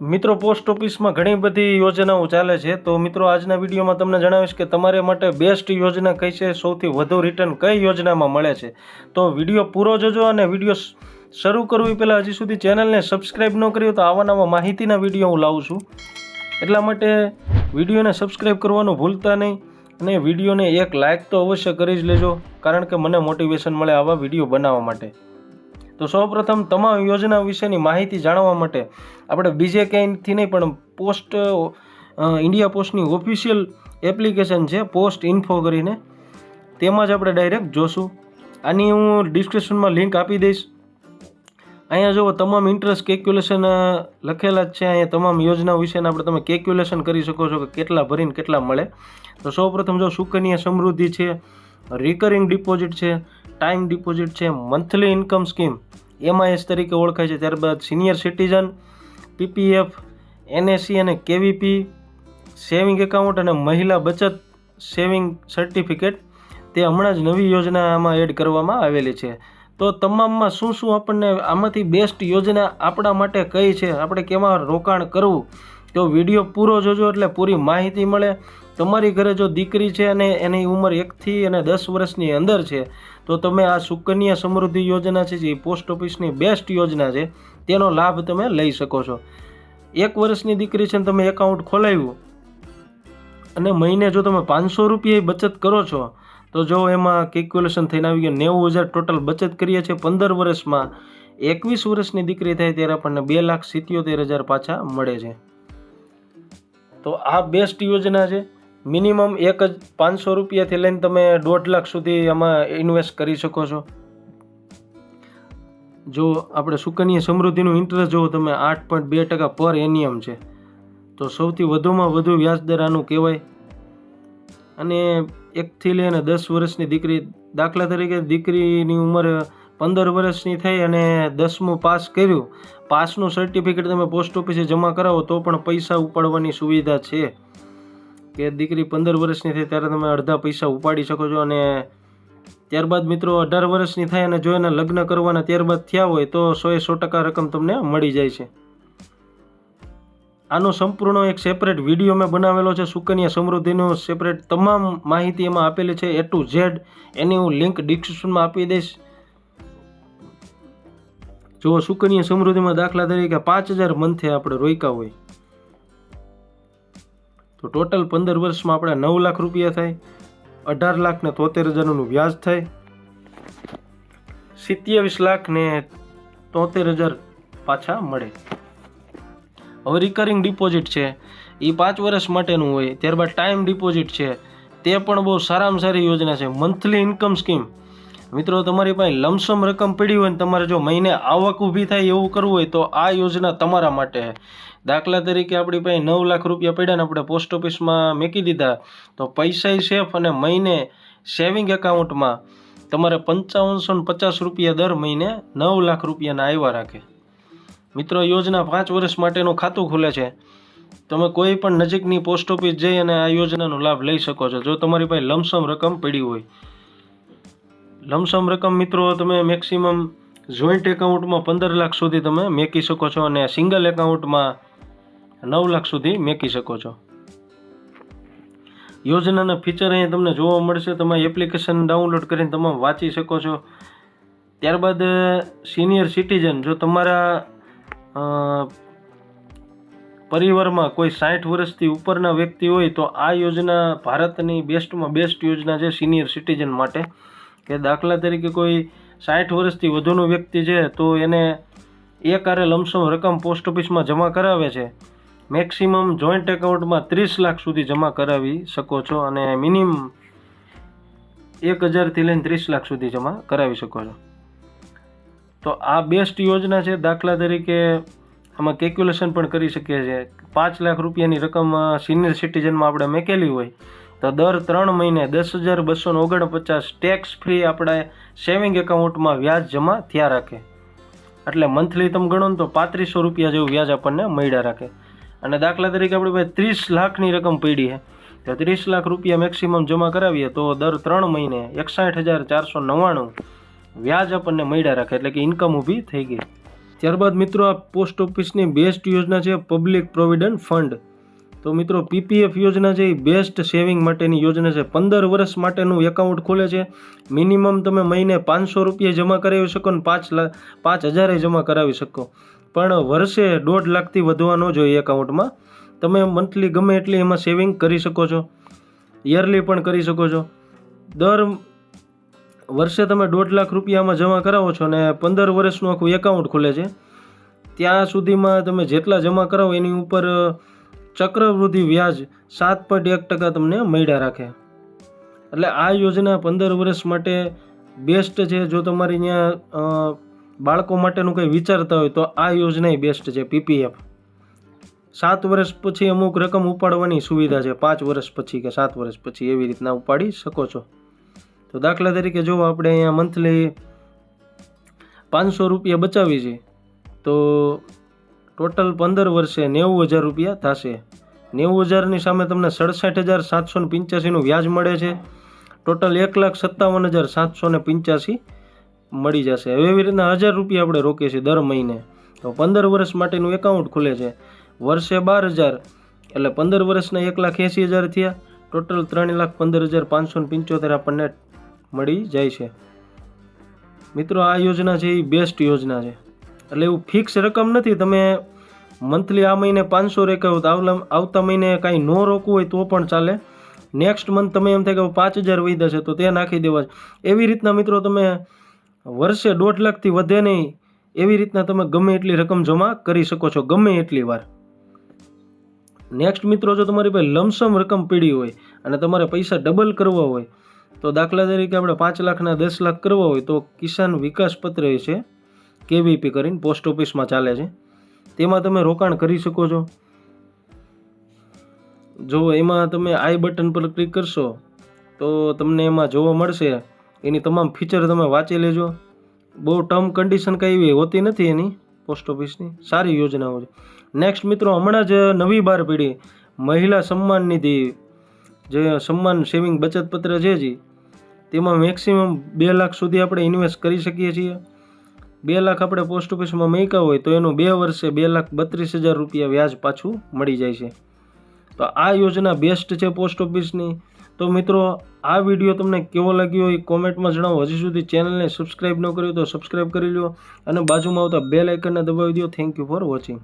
મિત્રો, પોસ્ટ ઓફિસમાં ઘણી બધી યોજનાઓ ચાલે છે. તો મિત્રો, આજના વિડીયોમાં તમને જણાવીશ કે તમારે માટે બેસ્ટ યોજના કઈ છે? સૌથી વધુ રિટર્ન કઈ યોજનામાં મળે છે? તો વીડિયો પૂરો જોજો અને વીડિયો શરૂ કરવી પહેલાં હજી સુધી ચેનલને સબસ્ક્રાઈબ ન કર્યું તો આવા નવા માહિતીના વીડિયો હું લાવું છું. એટલા માટે વિડીયોને સબસ્ક્રાઈબ કરવાનું ભૂલતા નહીં અને વિડીયોને એક લાઇક તો અવશ્ય કરી જ લેજો, કારણ કે મને મોટિવેશન મળે આવા વીડિયો બનાવવા માટે. તો સૌપ્રથમ તમામ યોજના વિશેની માહિતી જાણવા માટે આપણે બીજે ક્યાંયથી નહીં, પણ પોસ્ટ ઇન્ડિયા પોસ્ટની ઓફિશિયલ એપ્લિકેશન છે, પોસ્ટ ઇન્ફો કરીને. તેમાં જ આપણે ડાયરેક્ટ જોશું. આની હું ડિસ્ક્રિપ્શનમાં લિંક આપી દઈશ. અહીંયા જુઓ, તમામ ઇન્ટરેસ્ટ કેલ્ક્યુલેશન લખેલા જ છે. અહીંયા તમામ યોજના વિશેના આપણે તમે કેલ્ક્યુલેશન કરી શકો છો કે કેટલા ભરીને કેટલા મળે. તો સૌપ્રથમ જો સુકન્યા સમૃદ્ધિ છે રિકરિંગ ડિપોઝિટ છે ટાઈમ ડિપોઝિટ છે, મંથલી ઇન્કમ સ્કીમ, એમઆઈએસ તરીકે ઓળખાય છે. ત્યારબાદ સિનિયર સિટીઝન, પીપીએફ, એનએસસી અને કેવીપી, સેવિંગ એકાઉન્ટ અને મહિલા બચત સેવિંગ સર્ટિફિકેટ. તે હમણાં જ નવી યોજના આમાં એડ કરવામાં આવેલી છે. તો તમામમાં શું શું આપણને આમાંથી બેસ્ટ યોજના આપણા માટે કઈ છે? આપણે કેમાં રોકાણ કરવું? તો વીડિયો પૂરો જોજો એટલે પૂરી માહિતી મળે. તમારી ઘરે જો દીકરી છે અને એની ઉંમર એકથી અને દસ વર્ષની અંદર છે તો તમે આ સુકન્યા સમૃદ્ધિ યોજના છે, જે પોસ્ટ ઓફિસની બેસ્ટ યોજના છે, તેનો લાભ તમે લઈ શકો છો. એક વર્ષની દીકરી છે તમે એકાઉન્ટ ખોલાવ્યું અને મહિને જો તમે પાંચસો રૂપિયા બચત કરો છો, તો જો એમાં કેલ્ક્યુલેશન થઈને આવી ગયું, નેવું હજાર ટોટલ બચત કરીએ છીએ પંદર વર્ષમાં, એકવીસ વર્ષની દીકરી થાય ત્યારે આપણને બે લાખ સિત્યોતેર હજાર પાછા મળે છે. તો આ બેસ્ટ યોજના છે મિનિમમ એક જ પાંચસો રૂપિયાથી લઈને તમે દોઢ લાખ સુધી આમાં ઇન્વેસ્ટ કરી શકો છો. જો આપણે સુકન્યા સમૃદ્ધિનું ઇન્ટરેસ્ટ જોવો, તમે આઠ પોઈન્ટ બે ટકા પર એનિયમ છે. તો સૌથી વધુમાં વધુ વ્યાજદર આનું કહેવાય. અને એકથી લઈને દસ વર્ષની દીકરી, દાખલા તરીકે દીકરીની ઉંમર પંદર વર્ષની થઈ અને દસમું પાસ કર્યું, પાસનું સર્ટિફિકેટ તમે પોસ્ટ ઓફિસે જમા કરાવો તો પણ પૈસા ઉપાડવાની સુવિધા છે. કે દીકરી પંદર વર્ષની થઈ ત્યારે તમે અડધા પૈસા ઉપાડી શકો છો અને ત્યારબાદ મિત્રો અઢાર વર્ષની થાય અને જો એના લગ્ન કરવાના ત્યારબાદ થયા હોય તો સો એ સો ટકા રકમ તમને મળી જાય છે. આનો સંપૂર્ણ એક સેપરેટ વીડિયો મેં બનાવેલો છે, સુકન્યા સમૃદ્ધિનો સેપરેટ તમામ માહિતી એમાં આપેલી છે એ ટુ ઝેડ એની હું લિંક ડિસ્ક્રિપ્શનમાં આપી દઈશ. જો સુકન્યા સમૃદ્ધિમાં દાખલા તરીકે પાંચ હજાર મંથે આપણે રોક્યા હોય. તો ટોટલ પંદર વર્ષમાં આપણે નવ લાખ રૂપિયા થાય, અઢાર લાખ ને તોતેર હજારનું વ્યાજ થાય. સિત્યાવીસ લાખ ને તોતેર હજાર પાછા મળે. હવે રિકરિંગ ડિપોઝિટ છે. એ પાંચ વર્ષ માટેનું હોય, ત્યારબાદ ટાઈમ ડિપોઝિટ છે. તે પણ બહુ સારામાં સારી યોજના છે. મંથલી ઇન્કમ સ્કીમ મિત્રો, તમારી પાસે લમસમ રકમ પડી હોય ને તમારે જો મહિને આવક ઊભી થાય એવું કરવું હોય તો આ યોજના તમારા માટે દાખલા તરીકે આપણી પાસે નવ લાખ રૂપિયા પડ્યા ને આપણે પોસ્ટ ઓફિસમાં મેકી દીધા, તો પૈસા સેફ અને મહિને સેવિંગ એકાઉન્ટમાં તમારે પંચાવનસો ને પચાસ રૂપિયા દર મહિને નવ લાખ રૂપિયાના આવ્યા રાખે. મિત્રો, યોજના પાંચ વર્ષ માટેનું ખાતું ખુલે છે. તમે કોઈ પણ નજીકની પોસ્ટ ઓફિસ જઈ અને આ યોજનાનો લાભ લઈ શકો છો. જો તમારી પાસે લમસમ રકમ પડી હોય. લમસમ રકમ મિત્રો, તમે મેક્સિમમ જોઈન્ટ એકાઉન્ટમાં પંદર લાખ સુધી તમે મેકી શકો છો અને સિંગલ એકાઉન્ટમાં નવ લાખ સુધી મેકી શકો છો. યોજનાના ફીચર અહીંયા તમને જોવા મળશે. તમે એપ્લિકેશન ડાઉનલોડ કરીને તમે વાંચી શકો છો. ત્યારબાદ સિનિયર સિટીઝન જો તમારા પરિવારમાં કોઈ સાઠ વર્ષથી ઉપરના વ્યક્તિ હોય, તો આ યોજના ભારતની બેસ્ટમાં બેસ્ટ યોજના છે સિનિયર સિટીઝન માટે. કે દાખલા તરીકે કોઈ સાઠ વર્ષથી વધુનો વ્યક્તિ છે, તો એને એક આરે લમસમ રકમ પોસ્ટ ઓફિસમાં જમા કરાવે છે. મેક્સિમમ જોઈન્ટ એકાઉન્ટમાં ત્રીસ લાખ સુધી જમા કરાવી શકો છો અને મિનિમમ એક હજારથી લઈને ત્રીસ લાખ સુધી જમા કરાવી શકો છો. તો આ બેસ્ટ યોજના છે દાખલા તરીકે આમાં કેલ્ક્યુલેશન પણ કરી શકીએ છીએ. પાંચ લાખ રૂપિયાની રકમ સિનિયર સિટીઝનમાં આપણે મેકેલી હોય તો દર ત્રણ મહિને દસ હજાર બસો ઓગણપચાસ ટેક્સ ફ્રી આપણે સેવિંગ એકાઉન્ટમાં વ્યાજ જમા થયા રાખે. એટલે મંથલી તમે ગણો ને તો પાંત્રીસો રૂપિયા જેવું વ્યાજ આપણને મળ્યા રાખે. અને દાખલા તરીકે આપણી પાસે ત્રીસ લાખની રકમ પડી છે. તો ત્રીસ લાખ રૂપિયા મેક્સિમમ જમા કરાવીએ તો દર ત્રણ મહિને એકસાઠ હજાર ચારસો નવ્વાણું વ્યાજ આપણને મળ્યા રાખે, એટલે કે ઇન્કમ ઊભી થઈ ગઈ. ત્યારબાદ મિત્રો આ પોસ્ટ ઓફિસની બેસ્ટ યોજના છે પબ્લિક પ્રોવિડન્ટ ફંડ. તો મિત્રો પીપીએફ યોજના છે એ બેસ્ટ સેવિંગ માટેની યોજના છે. પંદર વર્ષ માટેનું એકાઉન્ટ ખોલે છે. મિનિમમ તમે મહિને પાંચસો રૂપિયા જમા કરાવી શકો ને પાંચ લાખ પાંચ હજારે જમા કરાવી શકો. પણ વર્ષે દોઢ લાખથી વધવા ન જોઈએ એકાઉન્ટમાં તમે મંથલી ગમે એટલી એમાં સેવિંગ કરી શકો છો. યરલી પણ કરી શકો છો. દર વર્ષે તમે દોઢ લાખ રૂપિયામાં જમા કરાવો છો અને પંદર વર્ષનું આખું એકાઉન્ટ ખુલે છે. ત્યાં સુધીમાં તમે જેટલા જમા કરાવો એની ઉપર ચક્રવૃદ્ધિ વ્યાજ સાત પોઈન્ટ એક ટકા તમને મળ્યા રાખે. એટલે આ યોજના પંદર વર્ષ માટે બેસ્ટ છે. જો તમારી ત્યાં બાળકો માટેનું કંઈ વિચારતા હોય તો આ યોજના બેસ્ટ છે પીપીએફ સાત વર્ષ પછી અમુક રકમ ઉપાડવાની સુવિધા છે, પાંચ વર્ષ પછી કે સાત વર્ષ પછી એવી રીતના ઉપાડી શકો છો. તો દાખલા તરીકે જો આપણે અહીંયા મંથલી પાંચસો રૂપિયા બચાવી છે, તો ટોટલ પંદર વર્ષે નેવું હજાર રૂપિયા થશે. નેવું હજારની સામે તમને સડસઠ હજાર સાતસો ને પંચ્યાસીનું વ્યાજ મળે છે. ટોટલ એક લાખ સત્તાવન હજાર સાતસો ને પંચ્યાસી મળી જશે. હવે એવી રીતના હજાર રૂપિયા આપણે રોકીએ છીએ દર મહિને. તો પંદર વર્ષ માટેનું એકાઉન્ટ ખુલે છે. વર્ષે બાર હજાર, એટલે પંદર વર્ષના એક લાખ એંસી હજાર થયા. ટોટલ ત્રણ લાખ પંદર હજાર પાંચસો પંચોતેર આપણને મળી જાય છે. મિત્રો, આ યોજના છે, એ બેસ્ટ યોજના છે. એટલે એવું ફિક્સ રકમ નથી. તમે મંથલી આ મહિને પાંચસો રેખાવો તો આવતા મહિને કાંઈ ન રોકવું હોય તો પણ ચાલે. નેક્સ્ટ મંથ તમે એમ થાય કે પાંચ હજાર વૈધા છે તો તે નાખી દેવા એવી રીતના મિત્રો તમે વર્ષે દોઢ લાખથી વધે નહીં. એવી રીતના તમે ગમે એટલી રકમ જમા કરી શકો છો, ગમે એટલી વાર. નેક્સ્ટ મિત્રો, જો તમારી પાસે લમસમ રકમ પીડી હોય અને તમારે પૈસા ડબલ કરવા હોય, તો દાખલા તરીકે આપણે પાંચ લાખના દસ લાખ કરવા હોય, તો કિસાન વિકાસ પત્ર એ છે, કેવીપી કરીને પોસ્ટ ઓફિસમાં ચાલે છે. તેમાં તમે રોકાણ કરી શકો છો. જો એમાં તમે આઈ બટન પર ક્લિક કરશો, તો તમને એમાં જોવા મળશે એની તમામ ફીચર તમે વાંચી લેજો. બહુ ટર્મ કન્ડિશન કંઈ એવી હોતી નથી એની પોસ્ટ ઓફિસની સારી યોજનાઓ છે. નેક્સ્ટ મિત્રો, હમણાં જ નવી બાર પેઢી, મહિલા સન્માન નિધિ, જે સન્માન સેવિંગ બચત પત્ર છે જી તેમાં મેક્સિમમ બે લાખ સુધી આપણે ઇન્વેસ્ટ કરી શકીએ છીએ. બે લાખ આપણે પોસ્ટ ઓફિસમાં મૂક્યા હોય તો એનું બે વર્ષે બે લાખ બત્રીસ હજાર રૂપિયા વ્યાજ પાછું મળી જાય છે. તો આ યોજના બેસ્ટ છે પોસ્ટ ઓફિસની તો મિત્રો, આ વીડિયો તમને કેવો લાગ્યો એ કોમેન્ટમાં જણાવો. હજી સુધી ચેનલને સબસ્ક્રાઈબ ન કર્યું તો સબસ્ક્રાઈબ કરી લો અને બાજુમાં આવતા બે લાઇકનને દબાવી દો થેન્ક યુ ફોર વોચિંગ